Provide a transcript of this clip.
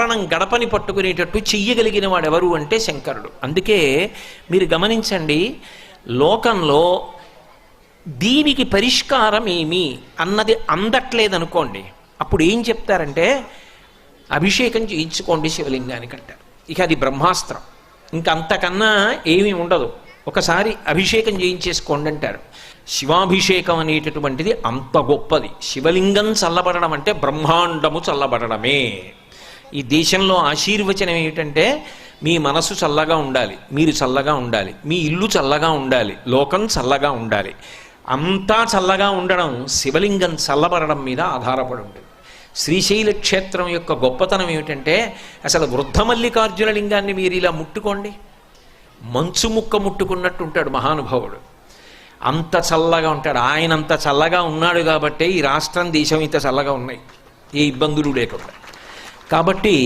కారణం గడపని పట్టుకునేటట్టు చెయ్యగలిగిన వాడు ఎవరు అంటే శంకరుడు. అందుకే మీరు గమనించండి లోకంలో దీనికి పరిష్కారం ఏమి అన్నది అందట్లేదనుకోండి అప్పుడు ఏం చెప్తారంటే అభిషేకం చేయించుకోండి శివలింగానికి అంటారు ఇక అది బ్రహ్మాస్త్రం. ఇంక అంతకన్నా ఏమీ ఉండదు. ఒకసారి అభిషేకం చేయించేసుకోండి అంటారు. శివాభిషేకం అనేటటువంటిది అంత గొప్పది. శివలింగం చల్లబడడం అంటే బ్రహ్మాండము చల్లబడడమే. ఈ దేశంలో ఆశీర్వచనం ఏమిటంటే మీ మనసు చల్లగా ఉండాలి మీరు చల్లగా ఉండాలి మీ ఇల్లు చల్లగా ఉండాలి లోకం చల్లగా ఉండాలి. అంతా చల్లగా ఉండడం శివలింగం చల్లబడడం మీద ఆధారపడి ఉంటుంది. శ్రీశైల క్షేత్రం యొక్క గొప్పతనం ఏమిటంటే అసలు వృద్ధమల్లికార్జున లింగాన్ని మీరు ఇలా ముట్టుకోండి. మంచు ముక్క ముట్టుకున్నట్టు ఉంటాడు మహానుభావుడు. అంత చల్లగా ఉంటాడు. ఆయన అంత చల్లగా ఉన్నాడు కాబట్టే ఈ రాష్ట్రం దేశం ఇంత చల్లగా ఉన్నాయి. ఏ ఇబ్బందులు లేకుండా. కాబట్టి